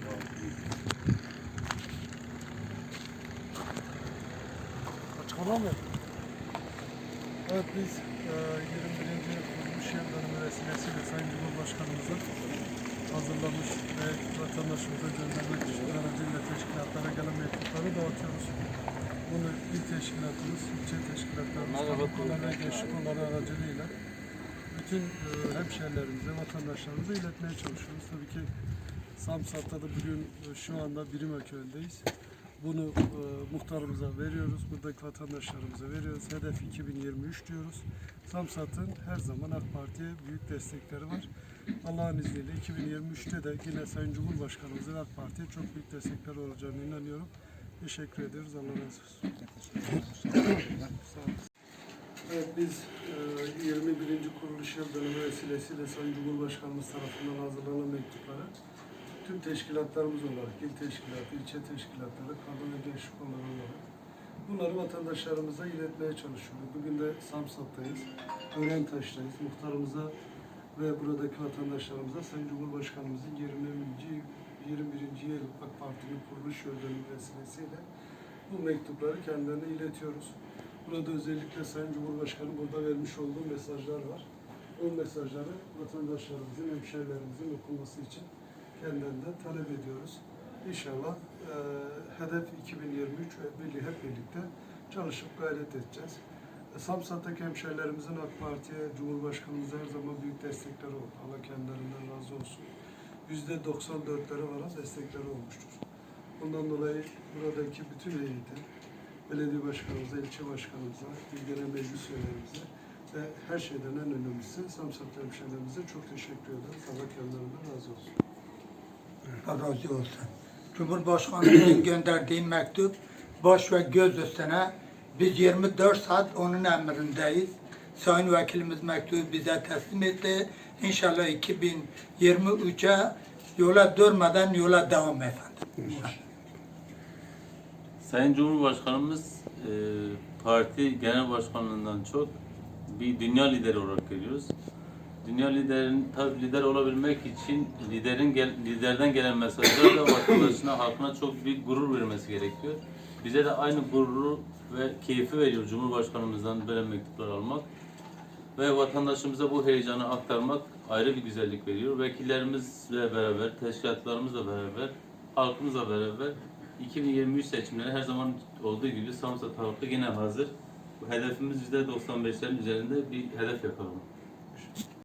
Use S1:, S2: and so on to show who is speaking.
S1: Falan.
S2: Açıklamam Evet biz e, 21. kuruluş yıl dönümü vesilesiyle Sayın Cumhurbaşkanımızın hazırlamış ve vatandaşımıza göndermek için aracıyla teşkilatlara gelen mektupları dağıtıyoruz. Bunu il teşkilatımız, ilçe teşkilatlarımız, karakollara, gençlik kolları aracılığıyla bütün e, hemşehrilerimize, vatandaşlarımıza iletmeye çalışıyoruz. Tabii ki Samsat'ta da bugün e, şu anda Birimö köyündeyiz. Bunu e, muhtarımıza veriyoruz, buradaki vatandaşlarımıza veriyoruz. Hedef 2023 diyoruz. Samsat'ın her zaman AK Parti'ye büyük destekleri var. Allah'ın izniyle 2023'te de yine Sayın Cumhurbaşkanımızın AK Parti'ye çok büyük destekleri olacağını inanıyorum. Teşekkür ediyoruz. Allah razı olsun. Evet biz e, 21. kuruluş yıl dönümü vesilesiyle Sayın Cumhurbaşkanımız tarafından hazırlanan mektupları tüm teşkilatlarımız olarak, il teşkilatı, ilçe teşkilatları, kadın ve gençlik kolları olarak bunları vatandaşlarımıza iletmeye çalışıyoruz. Bugün de Samsat'tayız, Öğrentaş'tayız. Muhtarımıza ve buradaki vatandaşlarımıza Sayın Cumhurbaşkanımızın 21. 21. yıl AK Parti'nin kuruluş yıl vesilesiyle bu mektupları kendilerine iletiyoruz. Burada özellikle Sayın Cumhurbaşkanı burada vermiş olduğu mesajlar var. O mesajları vatandaşlarımızın, hemşehrilerimizin okunması için kendilerinden talep ediyoruz. İnşallah e, hedef 2023 ve birli hep birlikte çalışıp gayret edeceğiz. E, Samsat'taki hemşehrilerimizin AK Parti'ye, Cumhurbaşkanımıza her zaman büyük destekleri oldu. Allah kendilerinden razı olsun. %94'lere varan destekleri olmuştur. Bundan dolayı buradaki bütün heyeti, belediye başkanımıza, ilçe başkanımıza, il genel meclis üyelerimize ve her şeyden en önemlisi Samsat hemşehrilerimize çok teşekkür ederiz. Allah kendilerinden razı olsun.
S3: Razı olsun. Cumhurbaşkanımızın gönderdiği mektup baş ve göz üstüne biz 24 saat onun emrindeyiz. Sayın Vekilimiz mektubu bize teslim etti. İnşallah 2023'e yola durmadan yola devam efendim.
S1: Sayın Cumhurbaşkanımız e, parti genel başkanlığından çok bir dünya lideri olarak görüyoruz. Dünya liderin tabii lider olabilmek için liderin gel, liderden gelen mesajlarla vatandaşına, halkına çok büyük gurur vermesi gerekiyor. Bize de aynı gururu ve keyfi veriyor Cumhurbaşkanımızdan böyle mektuplar almak ve vatandaşımıza bu heyecanı aktarmak ayrı bir güzellik veriyor. Vekillerimizle beraber, teşkilatlarımızla beraber, halkımızla beraber 2023 seçimleri her zaman olduğu gibi Samsat halkı yine hazır. Hedefimiz %95'lerin üzerinde bir hedef yapalım.